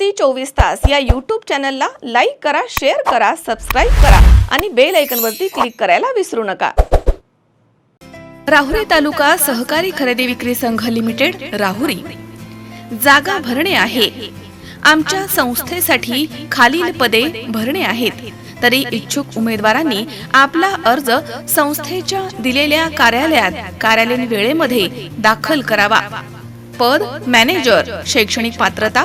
C चोवीस तास या यूट्यूब चॅनलला लाईक करा शेअर करा सबस्क्राईब करा आणि बेल आयकॉनवरती क्लिक करायला विसरू नका. राहुरी तालुका सहकारी खरेदी विक्री संघ लिमिटेड राहुरी. जागा भरणे आहे. आमच्या संस्थेसाठी खालील पदे भरणे आहेत. तरी इच्छुक उमेदवारांनी आपला अर्ज संस्थेच्या दिलेल्या कार्यालयात कार्यालयीन वेळेमध्ये दाखल करावा. पद मॅनेजर शैक्षणिक पात्रता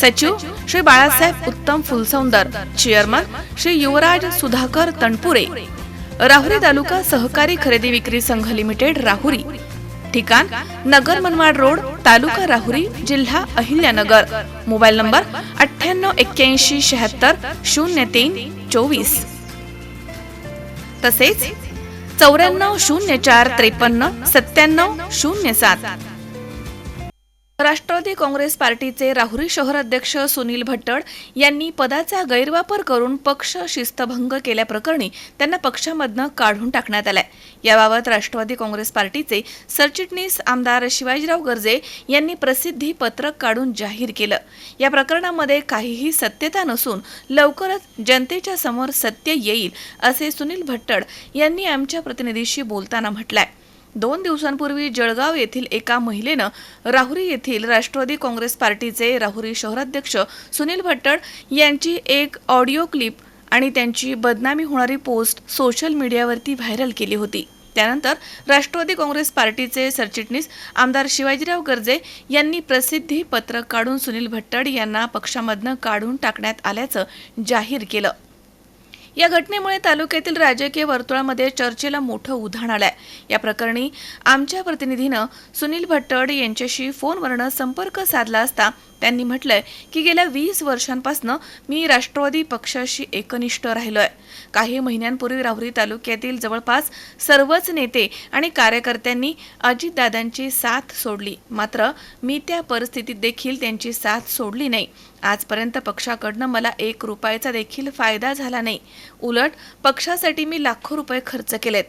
सचिव श्री बाळासाहेब उत्तम फुलसौंदर चेअरमन श्री युवराज सुधाकर तणपुरे राहुरी तालुका सहकारी खरेदी विक्री संघ लिमिटेड राहुरी. ठिकाण नगर मनमाड रोड तालुका राहुरी जिल्हा अहिल्यानगर. मोबाईल नंबर अठ्ठ्याण्णव एक्क्याऐंशी शहात्तर शून्य तीन चोवीस. तसेच चौऱ्याण्णव शून्य चार त्रेपन्न सत्त्याण्णव शून्य सात. राष्ट्रवादी काँग्रेस पार्टीचे राहुरी शहर अध्यक्ष सुनील भट्टड यांनी पदाचा गैरवापर करून पक्ष शिस्तभंग केल्याप्रकरणी त्यांना पक्षामधनं काढून टाकण्यात आलाय. याबाबत राष्ट्रवादी काँग्रेस पार्टीचे सरचिटणीस आमदार शिवाजीराव गर्जे यांनी प्रसिद्धी पत्रक काढून जाहीर केलं. या प्रकरणामध्ये काहीही सत्यता नसून लवकरच जनतेच्या समोर सत्य येईल असे सुनील भट्टड यांनी आमच्या प्रतिनिधीशी बोलताना म्हटलंय. दोन दिवसांपूर्वी जळगाव येथील एका महिलेनं राहुरी येथील राष्ट्रवादी काँग्रेस पार्टीचे राहुरी शहराध्यक्ष सुनील भट्टड यांची एक ऑडिओ क्लिप आणि त्यांची बदनामी होणारी पोस्ट सोशल मीडियावरती व्हायरल केली होती. त्यानंतर राष्ट्रवादी काँग्रेस पार्टीचे सरचिटणीस आमदार शिवाजीराव गर्जे यांनी प्रसिद्धी पत्रक काढून सुनील भट्टड यांना पक्षामधनं काढून टाकण्यात आल्याचं जाहीर केलं. या घटनेमुळे तालुक्यातील राजकीय वर्तुळामध्ये चर्चेला मोठं उधाण आलंय. या प्रकरणी आमच्या प्रतिनिधीनं सुनील भट्टड यांच्याशी फोनवरनं संपर्क साधला असता त्यांनी म्हटलंय की गेल्या वीस वर्षांपासून मी राष्ट्रवादी पक्षाशी एकनिष्ठ राहिलोय. काही महिन्यांपूर्वी राहुरी तालुक्यातील जवळपास सर्वच नेते आणि कार्यकर्त्यांनी अजितदादांची साथ सोडली. मात्र मी त्या परिस्थितीत देखील त्यांची साथ सोडली नाही. आजपर्यंत पक्षाकडनं मला एक रुपयाचा देखील फायदा झाला नाही. उलट पक्षासाठी मी लाखो रुपये खर्च केलेत.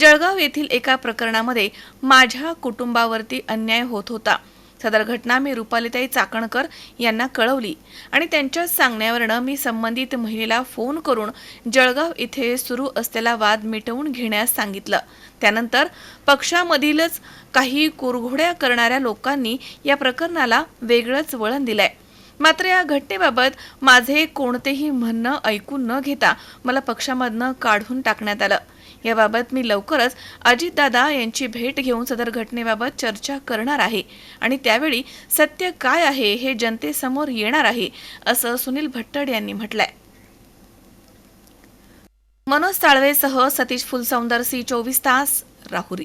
जळगाव येथील एका प्रकरणामध्ये माझ्या कुटुंबावरती अन्याय होत होता. सदर घटना मी रुपालीताई चाकणकर यांना कळवली. आणि त्यांच्या सांगण्यावरनं मी संबंधित महिलेला फोन करून जळगाव इथे सुरू असलेला वाद मिटवून घेण्यास सांगितलं. त्यानंतर पक्षामधीलच काही कुरघोड्या करणाऱ्या लोकांनी या प्रकरणाला वेगळंच वळण दिलंय. मात्र या घटनेबाबत माझे कोणतेही म्हणणं ऐकून न घेता मला पक्षामधनं काढून टाकण्यात आलं. याबाबत मी लवकरच अजितदादा यांची भेट घेऊन सदर घटनेबाबत चर्चा करणार आहे आणि त्यावेळी सत्य काय आहे हे जनतेसमोर येणार आहे असं सुनील भट्टड यांनी म्हटलंय. मनोज ताळवेसह सतीश फुलसौंदर सी चोवीस तास राहुरी.